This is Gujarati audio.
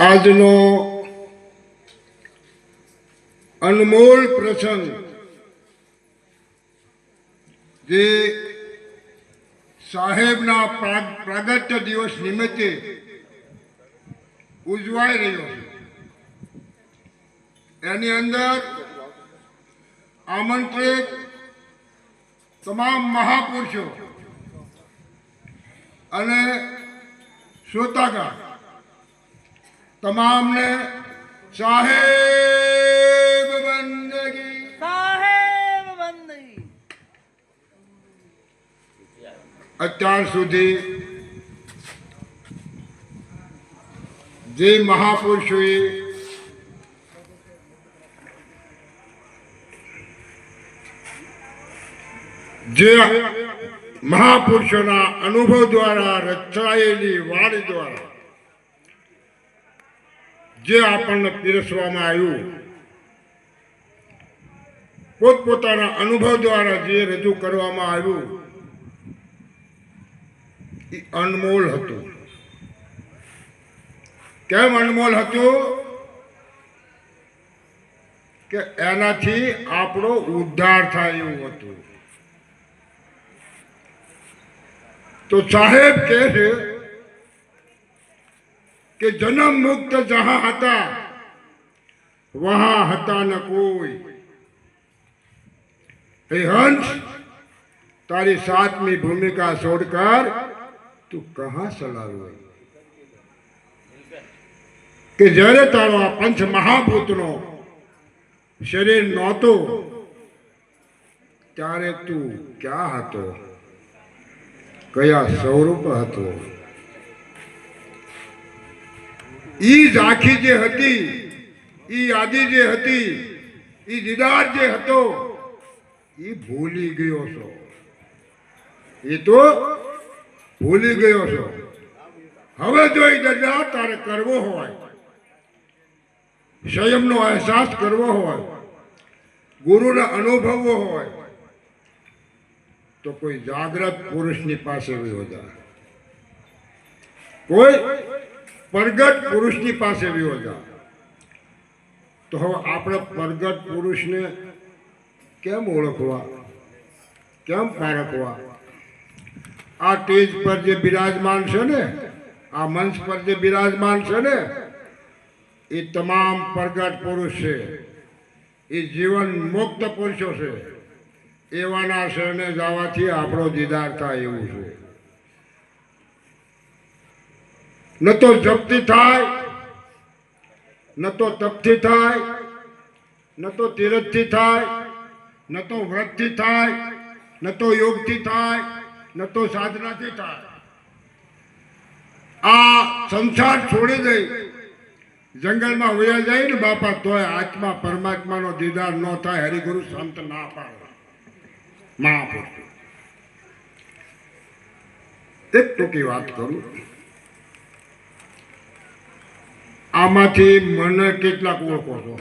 આજનો અનમોલ પ્રસંગ જે સાહેબના પ્રા- પ્રાગટ્ય દિવસ નિમિત્તે ઉજવાઈ રહ્યો છે. એની અંદર આમંત્રિત તમામ મહાપુરુષો અને શ્રોતાગણ તમામને સાહેબ બંદગી સાહેબ બંદગી અત્યાર સુધી જે મહાપુરુષોએ જે મહાપુરુષોના અનુભવ દ્વારા રચાયેલી વાણી દ્વારા જે આપણને પીરસવામાં આવ્યું, પોતપોતાના અનુભવ દ્વારા જે રજૂ કરવામાં આવ્યું, એ અનમોલ હતું. કેમ અનમોલ હતું? કે એનાથી આપણો ઉદ્ધાર થાય એવું હતું. તો સાહેબ કહે છે કે જન્મ મુક્ત જહાં હતા, વહા હતા ન કોઈ. હે હંસ, તારી સાતમી ભૂમિકા છોડકર, તું કહા સલાવ્યો કે જ્યારે તારો આ પંચ મહાભૂતનો શરીર નહોતો, ત્યારે તું ક્યાં હતો? કયા સ્વરૂપ હતો? ઈ ઝાંખી જે હતી, ઈ યાદી જે હતી, ઈ દીદાર જે હતો એ ભૂલી ગયો છો. એ તો ભૂલી ગયો છો. હવે જો એ દરિયા તારે કરવો હોય સંયમનો અહેસાસ કરવો હોય, ગુરુને અનુભવવો હોય, તો કોઈ જાગ્રત પુરુષની પાસે વિરોધા કોઈ પ્રગટ પુરુષની પાસે રહ્યો જા તો હવે આપણે પ્રગટ પુરુષને કેમ ઓળખવા? કેમ પારખવા? આ સ્ટેજ પર જે બિરાજમાન છે ને, આ મંચ પર જે બિરાજમાન છે ને, એ તમામ પ્રગટ પુરુષ છે. એ જીવન મુક્ત પુરુષો છે. એવાના શરણે જવાથી આપણો દીદાર થાય એવું છે. ન તો જપથી થાય ન તો તપથી થાય ન તો તીરથથી થાય ન તો વ્રતથી થાય ન તો યોગથી થાય ન તો સાધનાથી થાય. આ સંસાર છોડી દઈ, જંગલમાં વયા જાય ને બાપા, તોય આત્મા પરમાત્માનો દીદાર ન થાય, હરિગુરુ સંત ના પાડવા મહાપુરુષ. એક ટૂંકી વાત કરું. આમાંથી મને કેટલાક ઓળખો છો?